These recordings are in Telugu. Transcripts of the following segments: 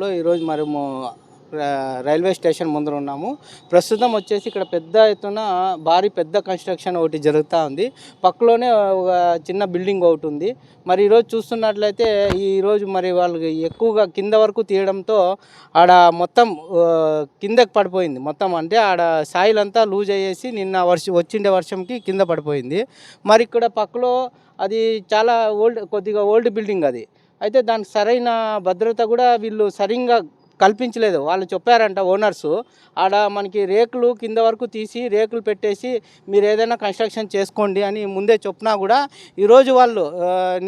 లో ఈరోజు మరి రైల్వే స్టేషన్ ముందర ఉన్నాము. ప్రస్తుతం వచ్చేసి ఇక్కడ పెద్ద ఎత్తున భారీ పెద్ద కన్స్ట్రక్షన్ ఒకటి జరుగుతూ ఉంది. పక్కలోనే ఒక చిన్న బిల్డింగ్ ఒకటి ఉంది. మరి ఈరోజు చూస్తున్నట్లయితే ఈరోజు మరి వాళ్ళకి ఎక్కువగా కింద వరకు తీయడంతో ఆడ మొత్తం కిందకి పడిపోయింది. మొత్తం అంటే ఆడ సాయిల్ అంతా లూజ్ అయ్యేసి నిన్న వర్షం వచ్చిండే వర్షంకి కింద పడిపోయింది. మరి ఇక్కడ పక్కలో అది చాలా ఓల్డ్ కొద్దిగా ఓల్డ్ బిల్డింగ్ అది. అయితే దానికి సరైన భద్రత కూడా వీళ్ళు సరిగ్గా కల్పించలేదు. వాళ్ళు చెప్పారంట ఓనర్స్ ఆడ మనకి రేకులు కింద వరకు తీసి రేకులు పెట్టేసి మీరు ఏదైనా కన్స్ట్రక్షన్ చేసుకోండి అని ముందే చెప్పినా కూడా ఈరోజు వాళ్ళు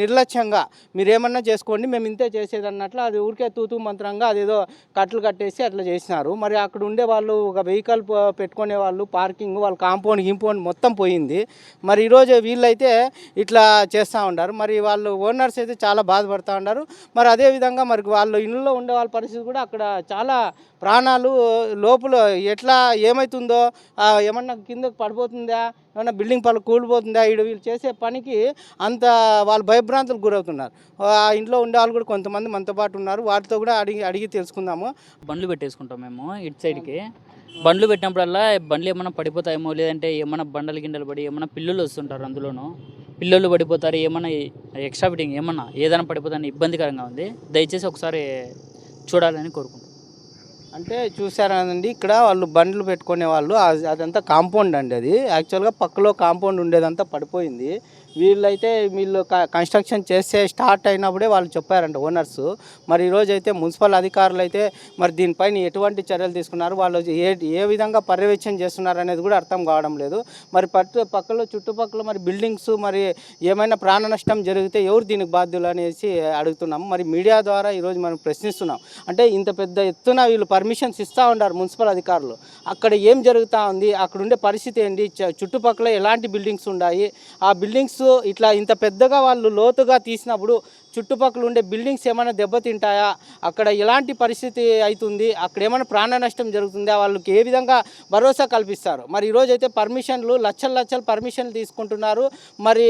నిర్లక్ష్యంగా మీరు ఏమన్నా చేసుకోండి మేము ఇంతే చేసేది అన్నట్లు అది ఊరికే తూతూ మంత్రంగా అదేదో కట్టలు కట్టేసి అట్లా చేసినారు. మరి అక్కడ ఉండే వాళ్ళు ఒక వెహికల్ పెట్టుకునే వాళ్ళు పార్కింగ్ వాళ్ళ కాంపౌండ్ గింపౌండ్ మొత్తం పోయింది. మరి ఈరోజు వీళ్ళైతే ఇట్లా చేస్తూ ఉన్నారు మరి వాళ్ళు ఓనర్స్ అయితే చాలా బాధపడుతూ ఉన్నారు మరి అదే విధంగా మరి వాళ్ళు ఇళ్ళలో ఉండే వాళ్ళ పరిస్థితి కూడా అక్కడ చాలా ప్రాణాలు లోపల ఎట్లా ఏమవుతుందో ఏమన్నా కిందకు పడిపోతుందా ఏమన్నా బిల్డింగ్ పలు కూలిపోతుందా ఈడ వీళ్ళు చేసే పనికి అంత వాళ్ళు భయభ్రాంతులకు గురవుతున్నారు. ఆ ఇంట్లో ఉండే వాళ్ళు కూడా కొంతమంది మనతో పాటు ఉన్నారు. వాటితో కూడా అడిగి అడిగి తెలుసుకుందాము. బండ్లు పెట్టేసుకుంటాం మేము ఇటు సైడ్కి. బండ్లు పెట్టినప్పుడల్లా బండ్లు ఏమైనా పడిపోతాయేమో లేదంటే ఏమైనా బండలు గిండలు పడి ఏమైనా పిల్లలు వస్తుంటారు అందులోనూ. పిల్లలు పడిపోతారు ఏమైనా ఎక్స్ట్రా ఫిట్టింగ్ ఏమన్నా ఏదైనా పడిపోతాయని ఇబ్బందికరంగా ఉంది. దయచేసి ఒకసారి చూడాలని కోరుకుంటున్నాను అంటే చూసారండి ఇక్కడ వాళ్ళు బండ్లు పెట్టుకునే వాళ్ళు అదంతా కాంపౌండ్ అండి అది. యాక్చువల్గా పక్కలో కాంపౌండ్ ఉండేదంతా పడిపోయింది. వీళ్ళైతే వీళ్ళు క- కన్స్ట్రక్షన్ చేస్తే స్టార్ట్ అయినప్పుడే వాళ్ళు చెప్పారంట ఓనర్స్ మరి ఈరోజు అయితే మున్సిపల్ అధికారులు అయితే మరి దీనిపైన ఎటువంటి చర్యలు తీసుకున్నారు? వాళ్ళు ఏ ఏ విధంగా పర్యవేక్షణ చేస్తున్నారు అనేది కూడా అర్థం కావడం లేదు. మరి పట్టు పక్కలో చుట్టుపక్కల మరి బిల్డింగ్స్ మరి ఏమైనా ప్రాణ నష్టం జరిగితే ఎవరు దీనికి బాధ్యులు అనేసి అడుగుతున్నాము మరి మీడియా ద్వారా ఈరోజు మనం ప్రశ్నిస్తున్నాం. అంటే ఇంత పెద్ద ఎత్తున వీళ్ళు పర్మిషన్స్ ఇస్తూ ఉన్నారు మున్సిపల్ అధికారులు. అక్కడ ఏం జరుగుతూ ఉంది? అక్కడ ఉండే పరిస్థితి ఏంటి? చ- చుట్టుపక్కల ఎలాంటి బిల్డింగ్స్ ఉన్నాయి ఆ బిల్డింగ్స్ ఇట్లా ఇంత పెద్దగా వాళ్ళు లోతుగా తీసినప్పుడు చుట్టుపక్కల ఉండే బిల్డింగ్స్ ఏమైనా దెబ్బతింటాయా? అక్కడ ఎలాంటి పరిస్థితి అవుతుంది అక్కడ ఏమైనా ప్రాణ నష్టం జరుగుతుందా? వాళ్ళకి ఏ విధంగా భరోసా కల్పిస్తారు? మరి ఈరోజు అయితే పర్మిషన్లు లక్షల లక్షల పర్మిషన్లు తీసుకుంటున్నారు. మరి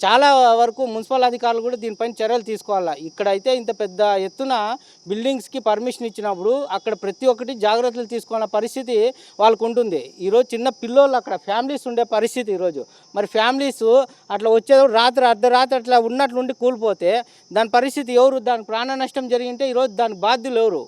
చాలా వరకు మున్సిపల్ అధికారులు కూడా దీనిపైన చర్యలు తీసుకోవాలి? ఇక్కడైతే ఇంత పెద్ద ఎత్తున బిల్డింగ్స్కి పర్మిషన్ ఇచ్చినప్పుడు అక్కడ ప్రతి ఒక్కటి జాగ్రత్తలు తీసుకున్న పరిస్థితి వాళ్ళకు ఉంటుంది. ఈరోజు చిన్న పిల్లోళ్ళు అక్కడ ఫ్యామిలీస్ ఉండే పరిస్థితి ఈరోజు. మరి ఫ్యామిలీస్ అట్లా వచ్చేటప్పుడు రాత్రి అర్ధరాత్రి అట్లా ఉన్నట్లుండి కూలిపోతే దాని పరిస్థితి ఎవరు? దానికి ప్రాణ నష్టం జరిగింటే ఈరోజు దానికి బాధ్యులు ఎవరు?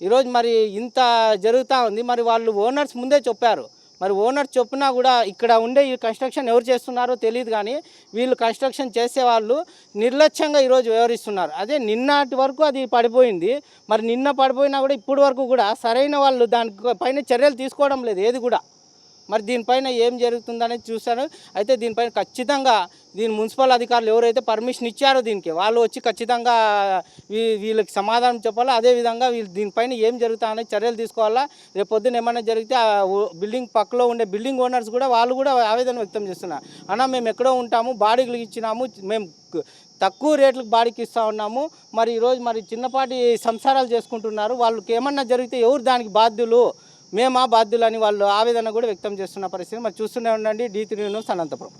ఈరోజు మరి ఇంత జరుగుతూ ఉంది. మరి వాళ్ళు ఓనర్స్ ముందే చెప్పారు. మరి ఓనర్ చొప్పున కూడా ఇక్కడ ఉండే ఈ కన్స్ట్రక్షన్ ఎవరు చేస్తున్నారో తెలియదు కానీ వీళ్ళు కన్స్ట్రక్షన్ చేసేవాళ్ళు నిర్లక్ష్యంగా ఈరోజు వ్యవహరిస్తున్నారు. అదే నిన్నటి వరకు అది పడిపోయింది. మరి నిన్న పడిపోయినా కూడా ఇప్పటి వరకు కూడా సరైన వాళ్ళు దానికి పైన చర్యలు తీసుకోవడం లేదు ఏది కూడా. మరి దీనిపైన ఏం జరుగుతుందనేది చూశాను. అయితే దీనిపైన ఖచ్చితంగా దీని మున్సిపల్ అధికారులు ఎవరైతే పర్మిషన్ ఇచ్చారో దీనికి వాళ్ళు వచ్చి ఖచ్చితంగా వీళ్ళకి సమాధానం చెప్పాలా? అదేవిధంగా వీళ్ళు దీనిపైన ఏం జరుగుతా అనేది చర్యలు తీసుకోవాలా? రేపు పొద్దున్న ఏమైనా జరిగితే ఆ ఓ- బిల్డింగ్ పక్కలో ఉండే బిల్డింగ్ ఓనర్స్ కూడా వాళ్ళు కూడా ఆవేదన వ్యక్తం చేస్తున్నారు. అన్న మేము ఎక్కడో ఉంటాము బాడీలు ఇచ్చినాము మేము తక్కువ రేట్లకు బాడీకి ఇస్తూ ఉన్నాము. మరి ఈరోజు మరి చిన్నపాటి సంసారాలు చేసుకుంటున్నారు. వాళ్ళకి ఏమన్నా జరిగితే ఎవరు దానికి బాధ్యులు? మేమా బాధ్యులని వాళ్ళు ఆవేదన కూడా వ్యక్తం చేస్తున్న పరిస్థితి మరి చూస్తూనే ఉండండి. D three news Anantapuram.